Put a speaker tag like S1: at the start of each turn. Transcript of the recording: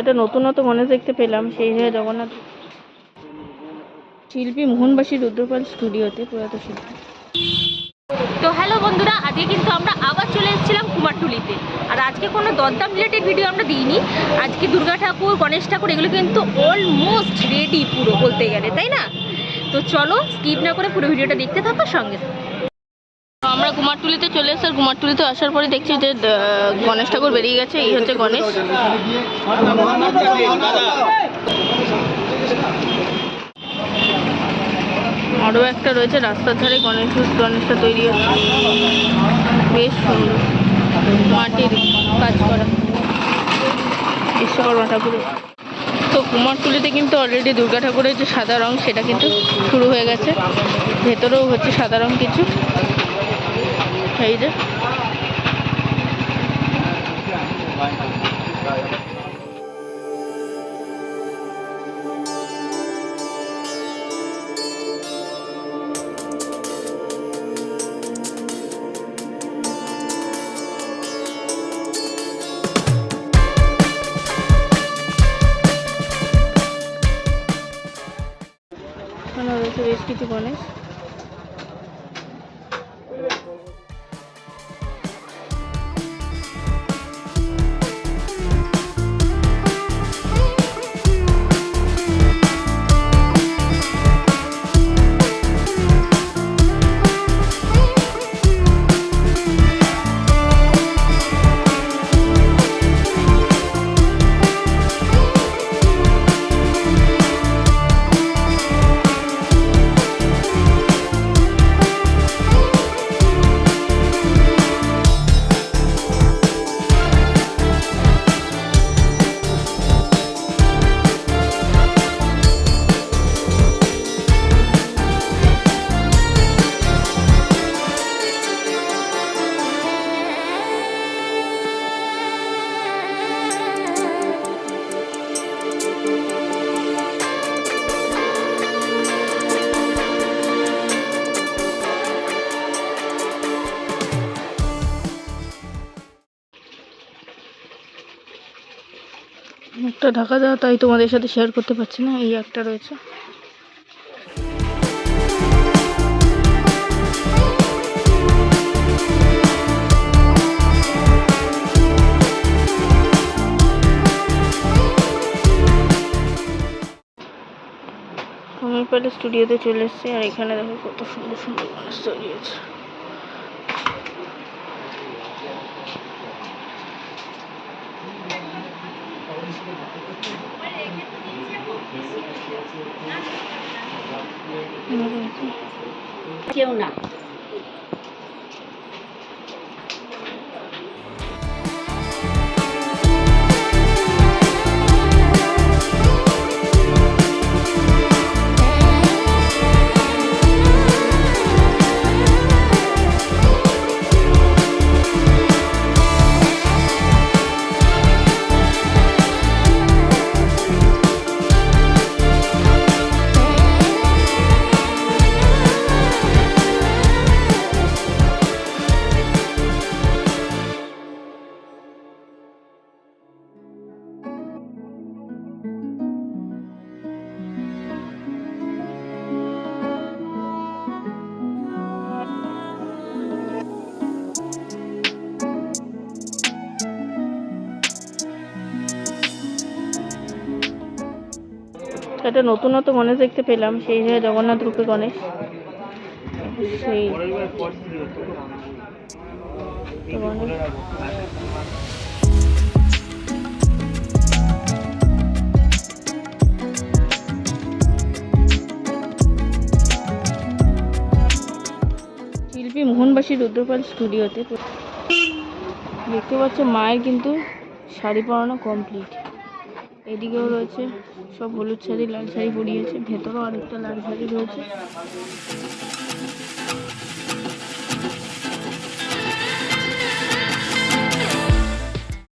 S1: একটা নতুনত্ব গণেশ দেখতে পেলাম, সেই জায়গায় জগন্নাথ। শিল্পী মোহনবাসী রুদ্রপাল স্টুডিওতে প্রয়াত শিল্পী।
S2: তো হ্যালো বন্ধুরা, আজকে কিন্তু আমরা আবার চলে এসেছিলাম কুমারটুলিতে। আর আজকে কোনো দরদাম রিলেটেড ভিডিও আমরা দিইনি। আজকে দুর্গা ঠাকুর, গণেশ ঠাকুর, এগুলো কিন্তু অলমোস্ট রেডি পুরো বলতে গেলে, তাই না? তো চলো স্কিপ না করে পুরো ভিডিওটা দেখতে থাকো সঙ্গে
S1: কুমারটুলিতে চলে এসে কুমারটুলিতে আসার পরে দেখছি যে গণেশ ঠাকুর বেরিয়ে গেছে, এই হচ্ছে গণেশ। আরও একটা রয়েছে, রাস্তার ধারে গণেশ, গণেশটা তৈরি হচ্ছে। বেশ সুন্দর। মাটির কাজ করা। বিশ্বকর্মা ঠাকুরের তো কুমারটুলিতে কিন্তু অলরেডি দুর্গা ঠাকুরের যে সাদা রং, সেটা কিন্তু শুরু হয়ে গেছে। ভেতরেও হচ্ছে সাদা রং কিছু। এই যে। রয়েছে বেশ কিছু গণেশ একটা ঢাকা দেওয়া তাই তোমাদের সাথে শেয়ার করতে পারছি না, এই একটা রয়েছে। আমি পেলে স্টুডিওতে চলে এসেছি, আর এখানে দেখো কত সুন্দর সুন্দর মানুষ তৈরি আছে
S2: কেউ না।
S1: একটা নতুনত্ব গণেশ দেখতে পেলাম, সেই জায়গায় জগন্নাথ রূপে গণেশ। সেই শিল্পী মোহনবাসী রুদ্রপাল স্টুডিওতে। দেখতে পাচ্ছ, মায়ের কিন্তু শাড়ি পরানো কমপ্লিট এদিকেও রয়েছে সব হলুদ শাড়ি লাল শাড়ি পরিয়েছে। ভেতরেও অনেকটা লাল শাড়ি রয়েছে।